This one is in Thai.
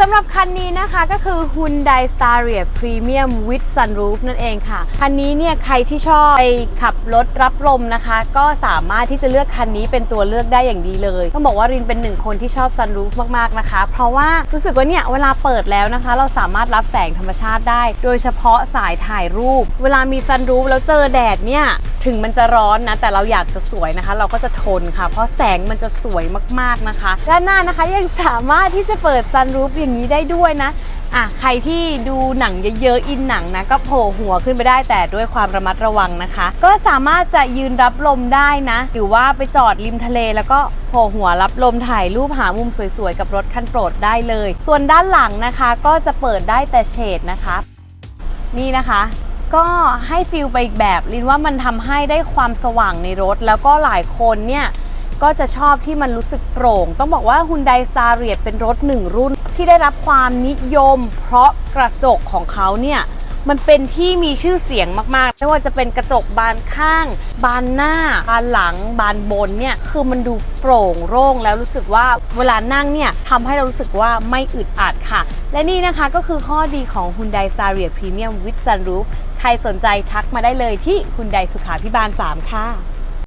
สำหรับคันนี้นะคะก็คือ Hyundai Staria Premium with Sunroof นั่นเองค่ะ คันนี้เนี่ยใครที่ชอบไปขับรถรับลมนะคะ ก็สามารถที่จะเลือกคันนี้เป็นตัวเลือกได้อย่างดีเลยต้องบอกว่ารินเป็นหนึ่งคนที่ชอบ Sunroof มากๆนะคะ เพราะว่ารู้สึกว่าเนี่ยเวลาเปิดแล้วนะคะ เราสามารถรับแสงธรรมชาติได้ โดยเฉพาะสายถ่ายรูป เวลามี Sunroof แล้วเจอแดดเนี่ย ถึงมันจะร้อนนะ แต่เราอยากจะสวยนะคะ เราก็จะทนค่ะ เพราะแสงมันจะสวยมากๆนะคะ ด้านหน้านะคะยังสามารถที่จะเปิดซันรูฟอย่างนี้ได้ด้วยนะอะใครที่ดูหนังเยอะๆอินหนังนะก็โผล่หัวขึ้นไปได้แต่ด้วยความระมัดระวังนะคะ ก็สามารถจะยืนรับลมได้นะ หรือว่าไปจอดริมทะเล แล้วก็โผล่หัวรับลมถ่ายรูปหามุมสวยๆกับรถคันโปรดได้เลย ส่วนด้านหลังนะคะก็จะเปิดได้แต่เฉดนะคะ นี่นะคะ ก็ให้ฟิลไปอีกแบบลินว่ามันทำให้ได้ความสว่างในรถ แล้วก็หลายคนเนี่ยก็จะชอบที่มันรู้สึกโปร่ง ต้องบอกว่า Hyundai Staria เป็นรถหนึ่งรุ่นที่ได้รับความนิยม เพราะกระจกของเขาเนี่ย มันเป็นที่มีชื่อเสียงมากๆ ไม่ว่าจะเป็นกระจกบานข้าง บานหน้า บานหลัง บานบนเนี่ยคือมันดูโปร่งโล่งแล้วรู้สึกว่าเวลานั่งเนี่ยทำให้เรารู้สึกว่าไม่อึดอัดค่ะ และนี่นะคะก็คือข้อดีของ Hyundai s a r i a Premium with Sunroof ใครสนใจทักมาได้เลยที่ Hyundai สุขาพิบาล 3 ค่ะ